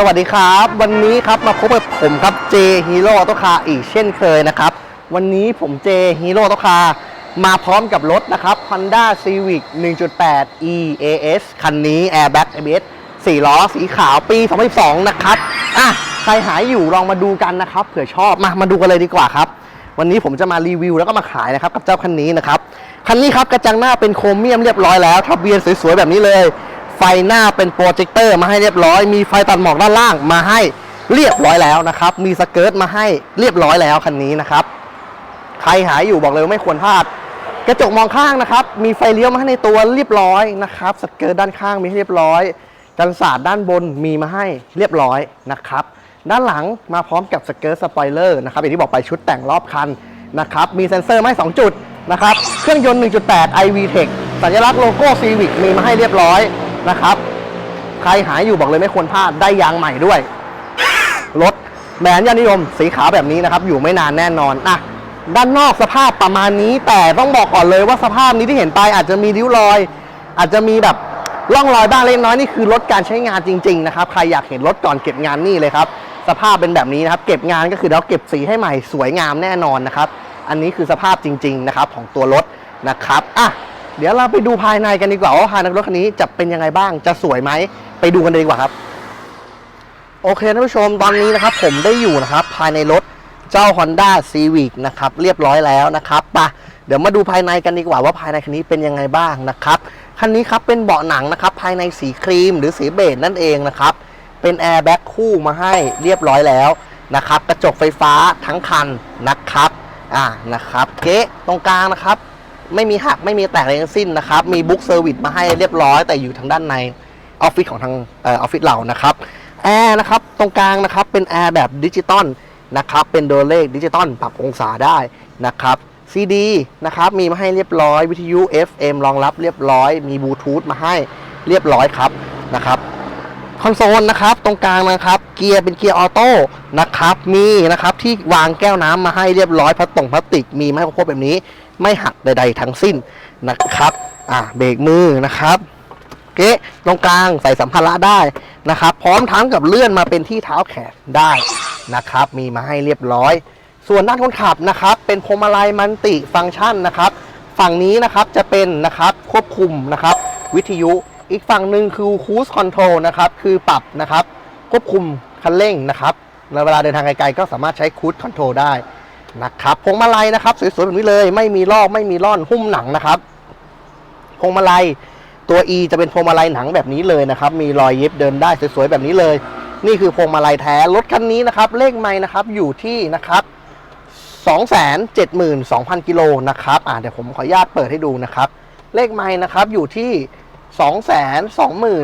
สวัสดีครับ วันนี้ครับมาพบกับผมครับเจฮีโร่ออโตคาอีกเช่นเคยนะครับ วันนี้ผมเจฮีโร่ออโตคามาพร้อมกับรถนะครับ Honda Civic 1.8 EAS คันนี้ Airbag ABS 4 ล้อสีขาวปี 2012 นะครับอะใครหายอยู่ลองมาดูกันนะครับ เผื่อชอบมามาดูกันเลยดีกว่าครับ วันนี้ผมจะมารีวิวแล้วก็มาขายนะครับกับเจ้าคันนี้นะครับคันนี้ครับกระจังหน้าเป็นโครเมียมเรียบร้อยแล้วทะเบียนสวยๆแบบนี้เลย ไฟหน้าเป็นโปรเจคเตอร์มาให้เรียบร้อย มีไฟตัดหมอกด้านล่างมาให้เรียบร้อยแล้วนะครับ มีสเกิร์ตมาให้เรียบร้อยแล้วคันนี้นะครับ ใครหายอยู่บอกเลยว่าไม่ควรพลาด กระจกมองข้างนะครับ มีไฟเลี้ยวมาให้ในตัวเรียบร้อยนะครับ สเกิร์ตด้านข้างมีให้เรียบร้อย กันศาสตร์ด้านบนมีมาให้เรียบร้อยนะครับ ด้านหลังมาพร้อมกับสเกิร์ตสปอยเลอร์นะครับอย่างที่บอกไปชุดแต่งรอบคันนะครับ มีเซ็นเซอร์ไมาให้2จุดนะครับ เครื่องยนต์ 1.8 iV Tech สัญลักษณ์โลโก้ Civic มีมาให้เรียบร้อย นะครับ ใครหายอยู่บอกเลยไม่ควรพลาดได้ยางใหม่ด้วย รถแบรนด์ยอดนิยมสีขาวแบบนี้นะครับ อยู่ไม่นานแน่นอนอะด้านนอกสภาพประมาณนี้ แต่ต้องบอกก่อนเลยว่าสภาพนี้ที่เห็นไปอาจจะมีริ้วรอย อาจจะมีแบบร่องรอยบ้างเล็กน้อยนี่คือรถการใช้งานจริง ๆ นะครับ ใครอยากเห็นรถก่อนเก็บงานนี่เลยครับ สภาพเป็นแบบนี้นะครับ เก็บงานก็คือเราเก็บสีให้ใหม่สวยงามแน่นอนนะครับ อันนี้คือสภาพจริง ๆ นะครับของตัวรถนะครับอะ เดี๋ยวเราไปดูภายในกันดีกว่าว่าภายในรถคันนี้จะเป็นยังไงบ้างจะสวยไหมไปดูกันเลยดีกว่าครับ โอเคท่านผู้ชมตอนนี้นะครับ ผมได้อยู่นะครับ ภายในรถเจ้า Honda Civic นะครับเรียบร้อยแล้วนะครับปะเดี๋ยวมาดูภายในกันดีกว่าว่าภายในคันนี้เป็นยังไงบ้างนะครับคันนี้ครับเป็นเบาะหนังนะครับ ภายในสีครีมหรือสีเบจนั่นเองนะครับเป็นแอร์แบ็กคู่มาให้เรียบร้อยแล้วนะครับกระจกไฟฟ้าทั้งคันนะครับอ่านะครับเก๊ะตรงกลางนะครับ ไม่มีหักไม่มีแตกอะไรทั้งสิ้นนะครับ มีบุ๊กเซอร์วิสมาให้เรียบร้อย แต่อยู่ทางด้านในออฟฟิศของทางออฟฟิศเรานะครับแอร์นะครับตรงกลางนะครับเป็นแอร์แบบดิจิตอลนะครับเป็นโดเลขดิจิตอลปรับองศาได้นะครับซีดีนะครับมีมาให้เรียบร้อย วิทยุ FM รองรับเรียบร้อย มีบลูทูธมาให้เรียบร้อยครับนะครับคอนโซลนะครับตรงกลางนะครับเกียร์เป็นเกียร์ออโต้นะครับมีนะครับที่วางแก้วน้ำมาให้เรียบร้อยพลาสตงพลาสติกมีมาให้ครบแบบนี้ ไม่หักใด ๆ ทั้งสิ้นนะครับอ่าเบรกมือนะครับเก๊ะตรงกลางใส่สัมภาระได้นะครับ พร้อมทั้งกับเลื่อนมาเป็นที่เท้าแขนได้นะครับ มีมาให้เรียบร้อย ส่วนด้านคนขับนะครับ เป็นพวงมาลัยมันติฟังก์ชันนะครับ ฝั่งนี้นะครับจะเป็นนะครับควบคุมนะครับ วิทยุอีกฝั่งหนึ่งคือคู i คอนโทรลนะครับคือปรับนะครับ ควบคุมคันเร่งนะครับแล้วเวลาเดินทางไกลๆก็สามารถใช้คู i คอนโทรลได้ นะครับพวงมาลัยนะครับสวยๆแบบนี้เลยไม่มีลอกไม่มีร่อนหุ้มหนังนะครับพวงมาลัยตัว E จะเป็นพวงมาลัยหนังแบบนี้เลยนะครับ มีรอยเย็บเดินได้สวยๆแบบนี้เลย นี่คือพวงมาลัยแท้รถคันนี้นะครับ เลขไม้นะครับอยู่ที่นะครับ272,000กิโลนะครับอ่าเดี๋ยวผมขออนุญาตเปิดให้ดูนะครับ เลขไม้นะครับอยู่ที่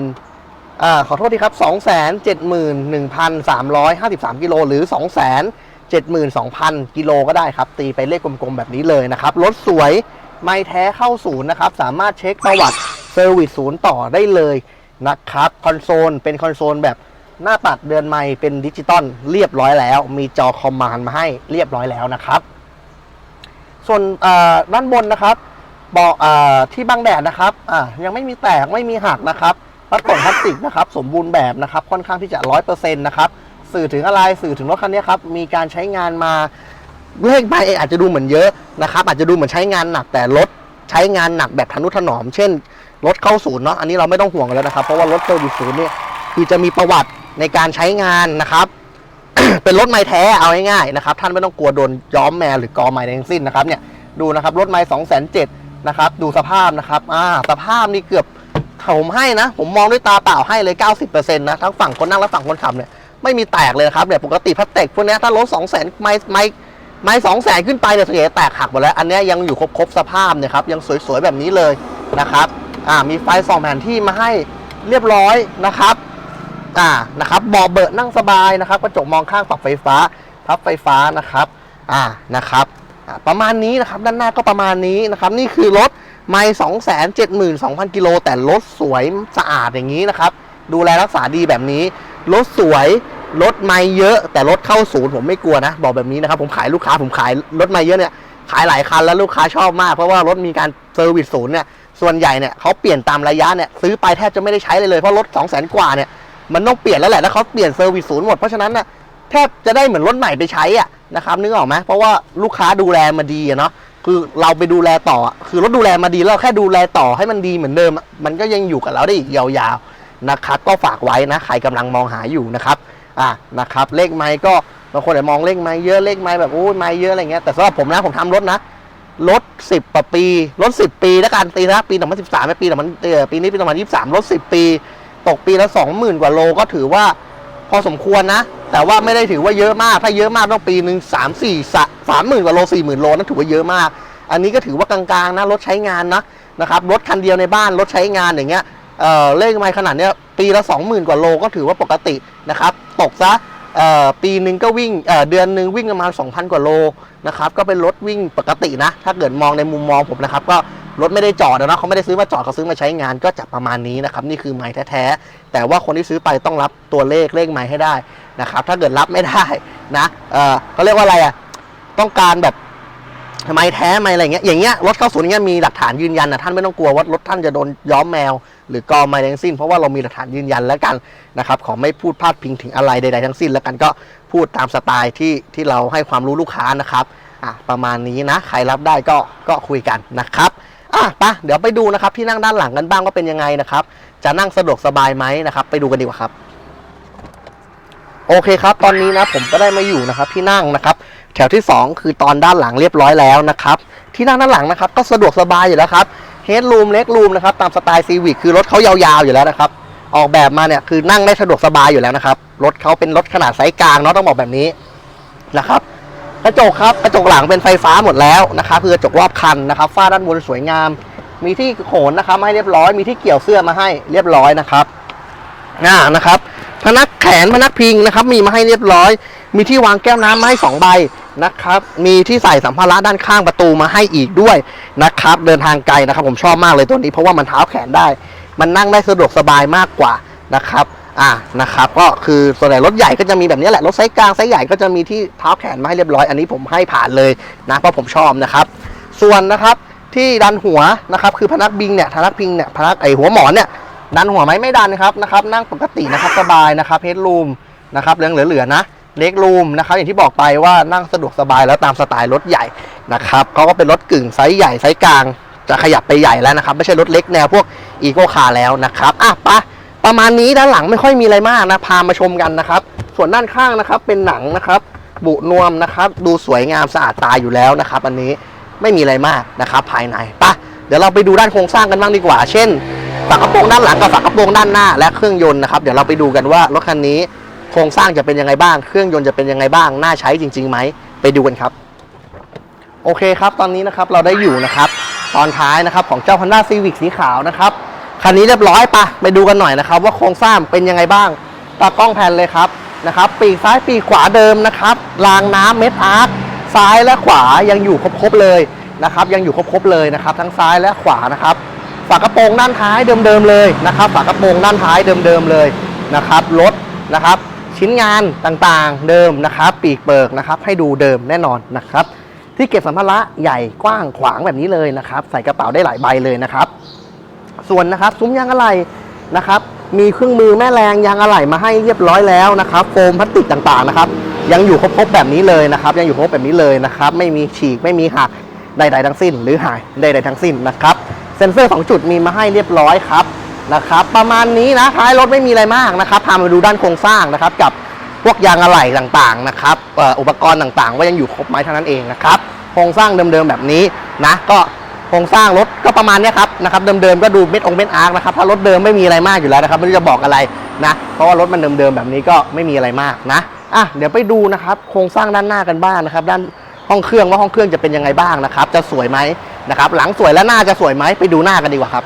220,000อ่าขอโทษทีครับ 271,353กิโลหรือ 72,000 กิโลก็ได้ครับ ตีไปเลขกลมๆ แบบนี้เลยนะครับ รถสวยไม่แท้เข้าศูนย์นะครับ สามารถเช็คประวัติเซอร์วิสศูนย์ต่อได้เลยนะครับ คอนโซลเป็นคอนโซลแบบหน้าปัดเดือนไม่เป็นดิจิตอลเรียบร้อยแล้ว มีจอคอมมานด์มาให้เรียบร้อยแล้วนะครับ ส่วนด้านบนนะครับเบาะเอ่อที่บังแดดนะครับยังไม่มีแตกไม่มีหักนะครับพลาสติกพลาสติกนะครับ สมบูรณ์แบบนะครับ ค่อนข้างที่จะร้อยเปอร์เซ็นต์นะครับ สื่อถึงอะไรสื่อถึงรถคันนี้ครับมีการใช้งานมาเลขใบอาจจะดูเหมือนเยอะนะครับอาจจะดูเหมือนใช้งานหนักแต่รถใช้งานหนักแบบทนุถนอม เช่นรถเข้าศูนย์เนาะอันนี้เราไม่ต้องห่วงแล้วนะครับเพราะว่ารถเซอร์วิสศูนย์เนี่ยคือจะมีประวัติในการใช้งานนะครับเป็นรถไม้แท้เอาง่ายๆนะครับท่านไม่ต้องกลัวโดนย้อมแมวหรือกอไม้ทั้งสิ้นนะครับเนี่ยดูนะครับรถไม้สองแสนเจ็ดนะครับดูสภาพนะครับอ่าสภาพนี่เกือบผมให้นะ ผมมองด้วยตาเปล่าให้เลย 90%นะทั้งฝั่งคนนั่งและฝั่งคนขับเนี่ย ไม่มีแตกเลยนะครับเนี่ยปกติพลาสติกพวกนี้ถ้ารถ2 0 0 0 0 0ไม้ไม้ไม้สองแสนขึ้นไปเนี่ยส่วนใหญ่แตกหักหมดแล้วอันนี้ยังอยู่ครบๆสภาพเนี่ยครับยังสวยๆแบบนี้เลยนะครับอ่ามีไฟสองแผนที่มาให้เรียบร้อยนะครับอ่านะครับเบาะเบิดนั่งสบายนะครับกระจกมองข้างปรับไฟฟ้าพับไฟฟ้านะครับอ่านะครับประมาณนี้นะครับด้านหน้าก็ประมาณนี้นะครับนี่คือรถไม่สองแสนเจ็ดหมื่นสองพันกิโลแต่รถสวยสะอาดอย่างนี้นะครับ ดูแลรักษาดีแบบนี้ รถสวย รถไม่เยอะแต่รถเข้าศูนย์ผมไม่กลัวนะ บอกแบบนี้นะครับ ผมขายลูกค้าผมขายรถไม่เยอะเนี่ยขายหลายคันแล้วลูกค้าชอบมากเพราะว่ารถมีการเซอร์วิสศูนย์เนี่ยส่วนใหญ่เนี่ยเขาเปลี่ยนตามระยะเนี่ยซื้อไปแทบจะไม่ได้ใช้เลยเลยเพราะรถ2 0 0 0 0 0กว่าเนี่ยมันต้องเปลี่ยนแล้วแหละแล้วเขาเปลี่ยนเซอร์วิสศูนย์หมดเพราะฉะนั้นนะแทบจะได้เหมือนรถใหม่ไปใช้อะนะครับนึกออกไหมเพราะว่าลูกค้าดูแลมาดีอะเนาะคือเราไปดูแลต่อคือรถดูแลมาดีแล้วเราแค่ดูแลต่อให้มันดีเหมือนเดิม มันก็ยังอยู่กับเราได้อีกยาวๆนะครับก็ฝากไว้นะใครกำลังมองหาอยู่นะครับ อะนะครับเลขไม้ก็บางคนอาจจะมองเลขไม้เยอะเลขไม้แบบโอ้ยไม้เยอะอะไรเงี้ยแต่สำหรับผมนะผมทำรถนะรถสิบปีรถสิบปีแล้วกันตีนะปีสองพันสิบสามปีสองพันปีนี้ปีสองพันยี่สิบสามรถสิบปี ตกปีละสองหมื่นกว่าโลก็ถือว่าพอสมควรนะ แต่ว่าไม่ได้ถือว่าเยอะมาก ถ้าเยอะมากต้องปีหนึ่งสามสี่สามหมื่นกว่าโลสี่หมื่นโลนั่นถือว่าเยอะมาก อันนี้ก็ถือว่ากลางๆนะรถใช้งานนะนะครับรถคันเดียวในบ้านรถใช้งานอย่างเงี้ย เอ่อเลขไมล์ขนาดเนี้ยปีละสองหมื่นกว่าโลก็ถือว่าปกตินะครับ ตกซะเอ่อปีหนึ่งก็วิ่งเอ่อเดือนหนึ่งวิ่งประมาณ 2,000 กว่าโลนะครับ ก็เป็นรถวิ่งปกตินะ ถ้าเกิดมองในมุมมองผมนะครับ ก็รถไม่ได้จอดนะเขาไม่ได้ซื้อมาจอดเขาซื้อมาใช้งานก็จะประมาณนี้นะครับ นี่คือไม้แท้ๆ แต่ว่าคนที่ซื้อไปต้องรับตัวเลขเลขไม้ให้ได้นะครับ ถ้าเกิดรับไม่ได้นะเออเขาเรียกว่าอะไรอะ ต้องการแบบไม้แท้ไม้อะไรเงี้ย อย่างเงี้ยรถเข้าศูนย์เงี้ยมีหลักฐานยืนยันนะท่านไม่ต้องกลัวว่ารถท่านจะโดนย้อมแมว หรือกอไม้ทั้งสิ้น เพราะว่าเรามีหลักฐานยืนยันแล้วกันนะครับขอไม่พูดพาดพิงถึงอะไรใดๆทั้งสิ้น แล้วกันก็พูดตามสไตล์ที่ที่เราให้ความรู้ลูกค้านะครับอะประมาณนี้นะใครรับได้ก็ก็คุยกันนะครับอะปะเดี๋ยวไปดูนะครับที่นั่งด้านหลังกันบ้างว่าเป็นยังไงนะครับ จะนั่งสะดวกสบายไหมนะครับไปดูกันดีกว่าครับ โอเคครับ ตอนนี้นะผมก็ได้มาอยู่นะครับที่นั่งนะครับแถวที่ 2 คือตอนด้านหลังเรียบร้อยแล้วนะครับ ที่นั่งด้านหลังนะครับ ก็สะดวกสบายอยู่แล้วครับ เฮดรูมเล็กรูมนะครับตามสไตล์ซีวิ c คือรถเขายาวๆอยู่แล้วนะครับ ออกแบบมาเนี่ยคือนั่งได้สะดวกสบายอยู่แล้วนะครับ รถเขาเป็นรถขนาดไซส์กลางเนาะต้องบอกแบบนี้นะครับกระจกครับกระจกหลังเป็นไฟฟ้าหมดแล้วนะครับคือกระจกรอบคันนะครับฝ้าด้านบนสวยงาม มีที่โขนนะครับให้เรียบร้อยมีที่เกี่ยวเสื้อมาให้เรียบร้อยนะครับอ่านะครับพนักแขนพนักพิงนะครับ มีมาให้เรียบร้อย มีที่วางแก้วน้ำมาให้สองใบ นะครับ มีที่ใส่สัมภาระด้านข้างประตูมาให้อีกด้วยนะครับ เดินทางไกลนะครับ ผมชอบมากเลยตัวนี้เพราะว่ามันเท้าแขนได้ มันนั่งได้สะดวกสบายมากกว่านะครับอ่านะครับก็คือส่วนใหญ่รถใหญ่ก็จะมีแบบนี้แหละรถไซส์กลางไซส์ใหญ่ก็จะมีที่เท้าแขนมาให้เรียบร้อยอันนี้ผมให้ผ่านเลยนะเพราะผมชอบนะครับ ส่วนนะครับที่ดันหัวนะครับคือพนักบิงเนี่ยพนักพิงเนี่ยพนักไอหัวหมอนเนี่ยดันหัวไหมไม่ดันครับนะครับ นั่งปกตินะครับสบายนะครับเฮดรูมนะครับเรื่องเหลือๆนะ เล็กรูมนะครับอย่างที่บอกไปว่านั่งสะดวกสบายแล้วตามสไตล์รถใหญ่นะครับเขาก็เป็นรถกึ่งไซส์ใหญ่ไซส์กลาง จะขยับไปใหญ่แล้วนะครับ ไม่ใช่รถเล็กแนวพวกอีโก้คาร์แล้วนะครับอะปะประมาณนี้ด้านหลังไม่ค่อยมีอะไรมากนะพามาชมกันนะครับ ส่วนด้านข้างนะครับเป็นหนังนะครับ บุนวมนะครับ ดูสวยงามสะอาดตาอยู่แล้วนะครับ อันนี้ไม่มีอะไรมากนะครับ ภายในปะเดี๋ยวเราไปดูด้านโครงสร้างกันบ้างดีกว่า เช่นฝากระโปรงด้านหลังกับฝากระโปรงด้านหน้าและเครื่องยนต์นะครับ เดี๋ยวเราไปดูกันว่ารถคันนี้ โครงสร้างจะเป็นยังไงบ้าง เครื่องยนต์จะเป็นยังไงบ้าง น่าใช้จริงๆไหม ไปดูกันครับ โอเคครับ ตอนนี้นะครับเราได้อยู่นะครับ ตอนท้ายนะครับของเจ้า Honda Civic สีขาวนะครับ คันนี้เรียบร้อยปะไปดูกันหน่อยนะครับ ว่าโครงสร้างเป็นยังไงบ้าง ตากล้องแผ่นเลยครับนะครับ ปีกซ้ายปีกขวาเดิมนะครับ รางน้ำเม็ดอาร์คซ้ายและขวายังอยู่ครบๆเลยนะครับ ยังอยู่ครบๆเลยนะครับ ทั้งซ้ายและขวานะครับฝากระโปรงด้านท้ายเดิมๆเลยนะครับฝากระโปรงด้านท้ายเดิมๆเลยนะครับรถนะครับ ชิ้นงานต่างๆเดิมนะครับ ปีกเปิกนะครับ ให้ดูเดิมแน่นอนนะครับ ที่เก็บสัมภาระใหญ่กว้างขวางแบบนี้เลยนะครับ ใส่กระเป๋าได้หลายใบเลยนะครับ ส่วนนะครับซุ้มยางอะไหล่นะครับ มีเครื่องมือแม่แรงยางอะไหล่มาให้เรียบร้อยแล้วนะครับ โฟมพลาสติกต่างๆนะครับ ยังอยู่ครบๆแบบนี้เลยนะครับ ยังอยู่ครบแบบนี้เลยนะครับ ไม่มีฉีกไม่มีหักใดๆทั้งสิ้น หรือหายใดๆทั้งสิ้นนะครับ เซ็นเซอร์ 2 จุดมีมาให้เรียบร้อยครับ นะครับประมาณนี้นะท้ายรถไม่มีอะไรมากนะครับพามาดูด้านโครงสร้างนะครับ กับพวกยางอะไหล่ต่างๆนะครับอ,อุปกรณ์ต่างๆ ว่ายังอยู่ครบไหมเท่านั้นเองนะครับโครงสร้างเดิมๆแบบนี้นะก็โครงสร้างรถก็ประมาณนี้ครับนะครับเดิมๆก็ดูเม็ดองเม็ดอาร์คนะครับถ้ารถเดิมไม่มีอะไรมากอยู่แล้วนะครับไม่รู้จะบอกอะไรนะเพราะว่ารถมันเดิมๆแบบนี้ก็ไม่มีอะไรมากนะอะเดี๋ยวไปดูนะครับโครงสร้างด้านหน้ากันบ้างนะครับ ด้านห้องเครื่องว่าห้องเครื่องจะเป็นยังไงบ้างนะครับ จะสวยไหมนะครับหลังสวยและหน้าจะสวยไหมไปดูหน้ากันดีกว่าครับ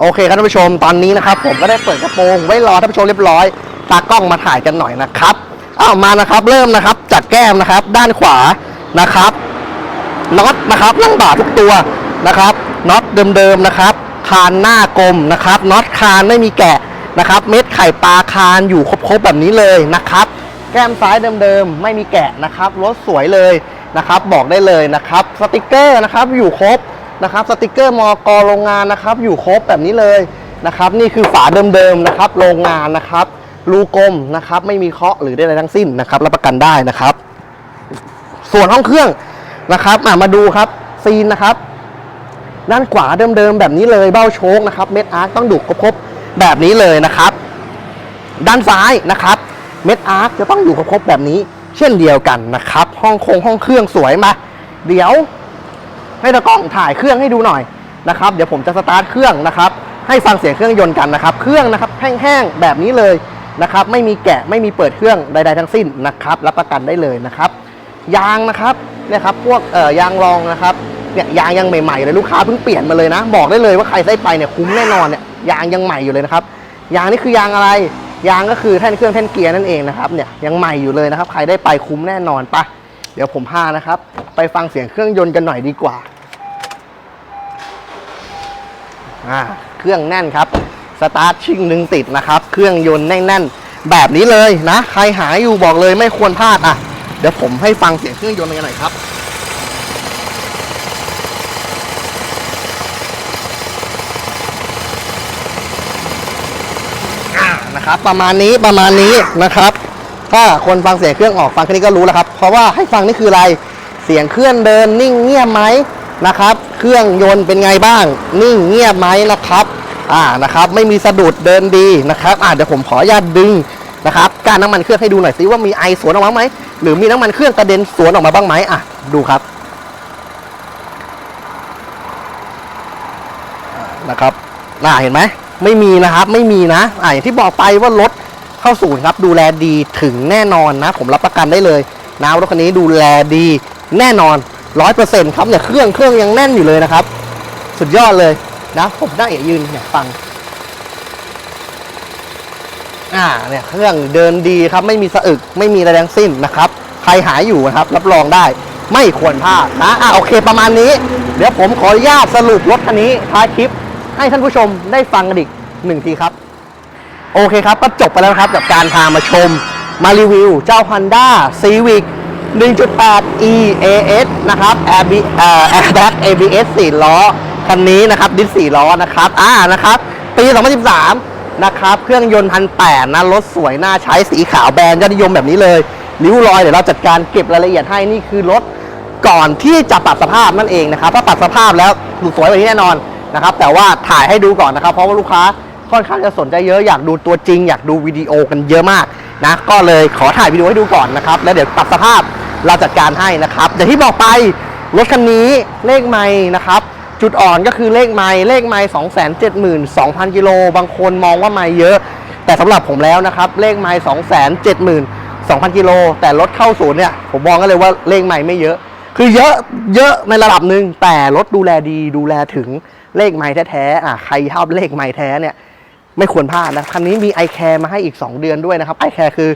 โอเคครับท่านผู้ชมตอนนี้นะครับผมก็ได้เปิดกระโปรงไว้รอท่านผู้ชมเรียบร้อยตากล้องมาถ่ายกันหน่อยนะครับอ้าวมานะครับเริ่มนะครับจากแก้มนะครับ ด้านขวานะครับน็อตนะครับนั่งบ่าทุกตัวนะครับน็อตเดิมๆนะครับ คานหน้ากลมนะครับน็อตคานไม่มีแกะนะครับ เม็ดไข่ปลาคานอยู่ครบๆแบบนี้เลยนะครับ แก้มซ้ายเดิมๆไม่มีแกะนะครับรถสวยเลยนะครับ บอกได้เลยนะครับ สติกเกอร์นะครับอยู่ครบ นะครับสติกเกอร์มอกโรงงานนะครับ อยู่ครบแบบนี้เลยนะครับ นี่คือฝาเดิมๆนะครับ โรงงานนะครับรูกลมนะครับ ไม่มีเคาะหรือใดๆทั้งสิ้นนะครับรับประกันได้นะครับ ส่วนห้องเครื่องนะครับมาดูครับซีนนะครับ ด้านขวาเดิมๆแบบนี้เลยเบ้าโชคนะครับเม็ดอาร์คต้องดูครบๆแบบนี้เลยนะครับ ด้านซ้ายนะครับ เม็ดอาร์คจะต้องอยู่ครบๆแบบนี้ เช่นเดียวกันนะครับ ห้องคงห้องเครื่องสวยมา เดี๋ยว ให้ตากล้องถ่ายเครื่องให้ดูหน่อยนะครับ เดี๋ยวผมจะสตาร์ทเครื่องนะครับ ให้ฟังเสียงเครื่องยนต์กันนะครับ เครื่องนะครับแห้งๆแบบนี้เลยนะครับ ไม่มีแกะไม่มีเปิดเครื่องใด ๆ ทั้งสิ้นนะครับ รับประกันได้เลยนะครับ ยางนะครับเนี่ยครับพวกเอ่อยางรองนะครับเนี่ยยางยังใหม่ๆเลยลูกค้าเพิ่งเปลี่ยนมาเลยนะ บอกได้เลยว่าใครได้ไปเนี่ยคุ้มแน่นอนเนี่ยยางยังใหม่อยู่เลยนะครับยางนี่คือยางอะไรยางก็คือแท่นเครื่องแท่นเกียร์นั่นเองนะครับเนี่ยยังใหม่อยู่เลยนะครับ ใครได้ไปคุ้มแน่นอนปะ เดี๋ยวผมพานะครับ ไปฟังเสียงเครื่องยนต์กันหน่อยดีกว่าอ่าเครื่องแน่นครับสตาร์ทชิ่งหนึ่งติดนะครับ เครื่องยนต์แน่นๆแบบนี้เลยนะ ใครหาอยู่บอกเลยไม่ควรพลาดอะ เดี๋ยวผมให้ฟังเสียงเครื่องยนต์กันหน่อยครับนะครับประมาณนี้ประมาณนี้นะครับ ถ้าคนฟังเสียงเครื่องออกฟังแค่นี้ก็รู้แล้วครับ เพราะว่าให้ฟังนี่คืออะไร เสียงเครื่องเดินนิ่งเงียบไหมนะครับ เครื่องยนต์เป็นไงบ้าง นิ่งเงียบไหมนะครับ อ่า นะครับ ไม่มีสะดุดเดินดีนะครับ อ่าเดี๋ยวผมขออนุญาตดึงนะครับการน้ำมันเครื่องให้ดูหน่อยสิว่ามีไอสวนออกมาไหม หรือมีน้ำมันเครื่องกระเด็นสวนออกมาบ้างไหมอะ ดูครับ นะครับ น่าเห็นไหม ไม่มีนะครับ ไม่มีนะ อ่าอย่างที่บอกไปว่ารถ เข้าศูนย์ครับดูแลดีถึงแน่นอนนะ ผมรับประกันได้เลยนะรถคันนี้ดูแลดีแน่นอนร้อยเปอร์เซ็นต์ครับเนี่ยเครื่องเครื่องยังแน่นอยู่เลยนะครับ สุดยอดเลยนะ ผมได้เอ๋ยืนเนี่ยฟังอ่าเนี่ยเครื่องเดินดีครับไม่มีสะอึกไม่มีอะไรทั้งสิ้นนะครับ ใครหายอยู่นะครับ รับรองได้ไม่ควรพลาดนะอ่าโอเคประมาณนี้ เดี๋ยวผมขออนุญาตสรุปรถคันนี้ท้ายคลิป ให้ท่านผู้ชมได้ฟังกันอีกหนึ่งทีครับ โอเคครับ ก็จบไปแล้วครับกับการพามาชมมารีวิว เจ้า Honda Civic 1.8 EAS นะครับ Air Airbag ABS 4 ล้อ คันนี้นะครับ ดิส4ล้อนะครับ อ่า นะครับ ปี 2013 นะครับ เครื่องยนต์พันแนะ รถสวยน่าใช้สีขาวแบรนด์ยอดนิยมแบบนี้เลย ริ้วรอยเดี๋ยวเราจัดการเก็บรายละเอียดให้ นี่คือรถก่อนที่จะปรับสภาพนั่นเองนะครับ ถ้าปรับสภาพแล้วดูสวยแบบนี้แน่นอนนะครับ แต่ว่าถ่ายให้ดูก่อนนะครับ เพราะว่าลูกค้า ค่อนข้างจะสนใจเยอะอยากดูตัวจริง อยากดูวิดีโอกันเยอะมากนะก็เลยขอถ่ายวิดีโอให้ดูก่อนนะครับ แล้วเดี๋ยวปรับสภาพเราจัดการให้นะครับอย่างที่บอกไปรถคันนี้เลขไม่นะครับ จุดอ่อนก็คือเลขไม่เลขไม่2 7 2 0 0 0กิโลบางคนมองว่าไม่เยอะ แต่สำหรับผมแล้วนะครับ เลขไม่2 7 2 0 0 0กิโลแต่รถเข้าศูนย์เนี่ยผมมองกันเลยว่าเลขไม่ไม่เยอะ คือเยอะเยอะในระดับหนึ่งแต่รถดูแลดีดูแลถึงเลขไม้แท้ๆอะใครชอบเลขไม้แท้เนี่ย ไม่ควรพลาดนะคันนี้มี i c a r e มาให้อีก 2 เดือนด้วยนะครับ i c a r e คือ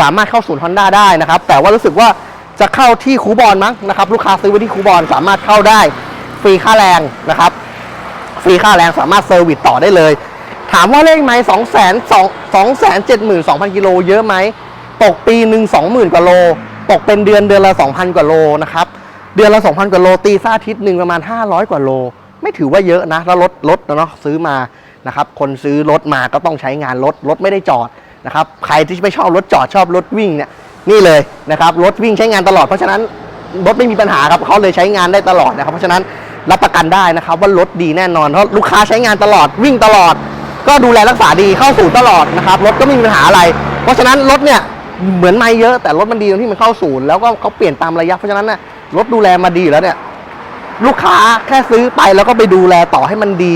สามารถเข้าศูนย์ Honda ได้นะครับ แต่ว่ารู้สึกว่าจะเข้าที่คูบอลมั้งนะครับ ลูกค้าซื้อไว้ที่คูบอลสามารถเข้าได้ ฟรีค่าแรงนะครับ ฟรีค่าแรงสามารถเซอร์วิสต่อได้เลย ถามว่าเลขไหมสองแสนสองสองแสนเจ็ดหมื่นสองพันกิโลเยอะไหมตกปีหนึ่งสองหมื่นกว่าโล ตกเป็นเดือนเดือนละสองพันกว่าโลนะครับ เดือนละสองพันกว่าโลตีซ่าทิศหนึ่งประมาณห้าร้อยกว่าโล ไม่ถือว่าเยอะนะแล้วรถรถเนาะซื้อมานะครับคนซื้อรถมาก็ต้องใช้งานรถรถไม่ได้จอดนะครับใครที่ไม่ชอบรถจอดชอบรถวิ่งเนี่ยนี่เลยนะครับรถวิ่งใช้งานตลอดเพราะฉะนั้นรถไม่มีปัญหาครับเขาเลยใช้งานได้ตลอดนะครับ เพราะฉะนั้นรับประกันได้นะครับว่ารถดีแน่นอนเพราะลูกค้าใช้งานตลอดวิ่งตลอด ก็ดูแลรักษาดีเข้าสู่ตลอดนะครับรถก็ไม่มีปัญหาอะไร เพราะฉะนั้นรถเนี่ยเหมือนไม่เยอะแต่รถมันดีตรงที่มันเข้าศูนย์แล้วก็เขาเปลี่ยนตามระยะเพราะฉะนั้นน่ะรถดูแลมาดีแล้วเนี่ย ลูกค้าแค่ซื้อไปแล้วก็ไปดูแลต่อให้มันดี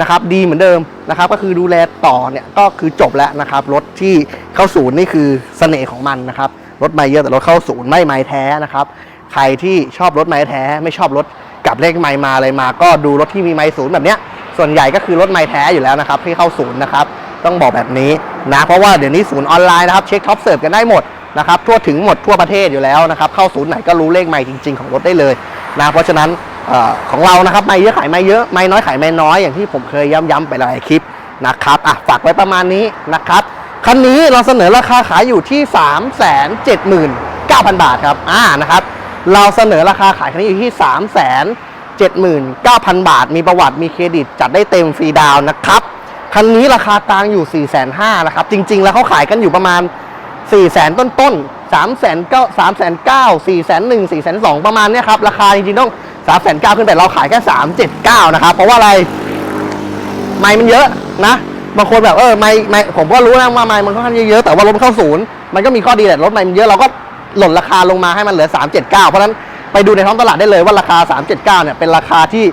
นะครับดีเหมือนเดิมนะครับ ก็คือดูแลต่อเนี่ยก็คือจบแล้วนะครับ รถที่เข้าศูนย์นี่คือเสน่ห์ของมันนะครับรถไม่เยอะแต่รถเข้าศูนย์ไม่ไม้แท้นะครับ ใครที่ชอบรถไม้แท้ ไม่ชอบรถกับเลขไม้มาอะไรมา ก็ดูรถที่มีไม้ศูนย์แบบเนี้ยส่วนใหญ่ก็คือรถไม้แท้อยู่แล้วนะครับที่เข้าศูนย์นะครับต้องบอกแบบนี้นะเพราะว่าเดี๋ยวนี้ศูนย์ออนไลน์นะครับเช็คท็อปเสิร์ฟกันได้หมดนะครับทั่วถึงหมดทั่วประเทศอยู่แล้วนะครับเข้าศูนย์ไหนก็รู้เลขไม้จริง ๆของรถได้เลย นะเพราะฉะนั้นอของเรานะครับไม่เยอะขายไม่เยอะไม่น้อยขายไม่น้อยอย่างที่ผมเคยย้ำๆไปหลายคลิปนะครับอะฝากไว้ประมาณนี้นะครับคันนี้เราเสนอราคาขายอยู่ที่ 3 7 9 0 0 0 บาทครับอ่านะครับ เราเสนอราคาขายคันนี้อยู่ที่ 3 7 9 0 0 0 บาท มีประวัติมีเครดิตจัดได้เต็มฟรีดาวนะครับคันนี้ราคากลางอยู่4ี่แสนห้านะครับ จริง ๆ แล้วเขาขายกันอยู่ประมาณ4ี่แสนต้นๆ สามแสนเก้าสามแสนเก้าสี่แสนหนึ่งสี่แสนสองประมาณเนี้ยครับ ราคาจริงๆต้องสามแสนเก้าขึ้นไปเราขายแค่สามเจ็ดเก้านะครับ เพราะว่าอะไร ไม้มันเยอะนะ บางคนแบบเออไม้ไม้ผมก็รู้นะว่าไม้มันค่อนข้างเยอะ แต่ว่ารถเข้าศูนย์ มันก็มีข้อดีแหละรถไม้มันเยอะเราก็หล่นราคาลงมาให้มันเหลือ 379 เพราะฉะนั้นไปดูในท้องตลาดได้เลยว่าราคา 379 เนี่ยเป็นราคาที่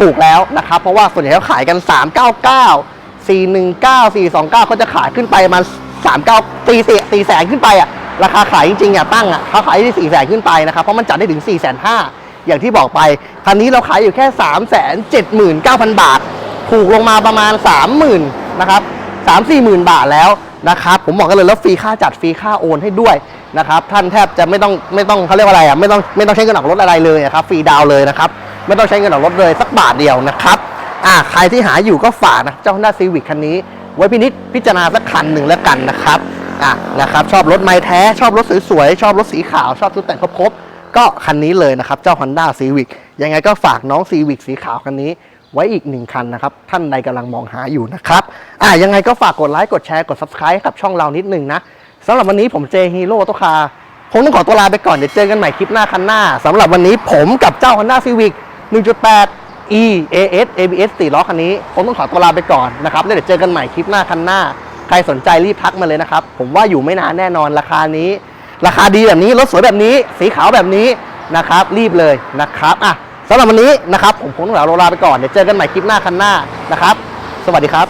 ถูกแล้วนะครับ เพราะว่าส่วนใหญ่เขาขายกัน 399 419 429 ก็จะขายขึ้นไปประมัน39ตีสี่ตีแสนขึ้นไปอะ ราคาขายจริงๆอะตั้งอะเขาขายที่4แสนขึ้นไปนะครับ เพราะมันจัดได้ถึง4 5 0 0 0อย่างที่บอกไป คันนี้เราขายอยู่แค่ 3 7 9 0 0 0 บาท ถูกลงมาประมาณ 30,000นะครับสามสี่หมื่นบาทแล้วนะครับผมบอกกันเลยแล้วฟรีค่าจัดฟรีค่าโอนให้ด้วยนะครับท่านแทบจะไม่ต้องไม่ต้องเขาเรียกว่าอะไรอะไม่ต้องไม่ต้องใช้เงินออกรถอะไรเลยอะครับฟรีดาวเลยนะครับไม่ต้องใช้เงินออกรถเลยสักบาทเดียวนะครับอ่าใครที่หาอยู่ก็ฝากนะเจ้า Honda Civic คันนี้ ไว้พินิจพิจารณาสักคันหนึ่งแล้วกันนะครับ อะนะครับชอบรถไม้แท้ชอบรถสวยๆชอบรถสีขาว ชอบชุดแต่งครบๆก็คันนี้เลยนะครับ เจ้า Honda Civic ยังไงก็ฝากน้อง Civic สีขาวคันนี้ไว้อีกหนึ่งคันนะครับ ท่านใดกำลังมองหาอยู่นะครับอะยังไงก็ฝากกดไลค์กดแชร์กด subscribe กับช่องเรานิดหนึ่งนะสำหรับวันนี้ผมเจฮีโร่ตัวคาคงต้องขอตัวลาไปก่อนเดี๋ยวเจอกันใหม่คลิปหน้าคันหน้าสำหรับวันนี้ผมกับเจ้า Honda Civic 1.8 E AS ABS 4ล้อคันนี้ผมต้องขอตัวลาไปก่อนนะครับแล้วเดี๋ยวเจอกันใหม่คลิปหน้าคันหน้า ใครสนใจรีบทักมาเลยนะครับ ผมว่าอยู่ไม่นานแน่นอนราคานี้ ราคาดีแบบนี้รถสวยแบบนี้ สีขาวแบบนี้นะครับ รีบเลยนะครับอะสำหรับวันนี้นะครับ ผมคงต้องลาไปก่อนเดี๋ยวเจอกันใหม่คลิปหน้าคันหน้านะครับ สวัสดีครับ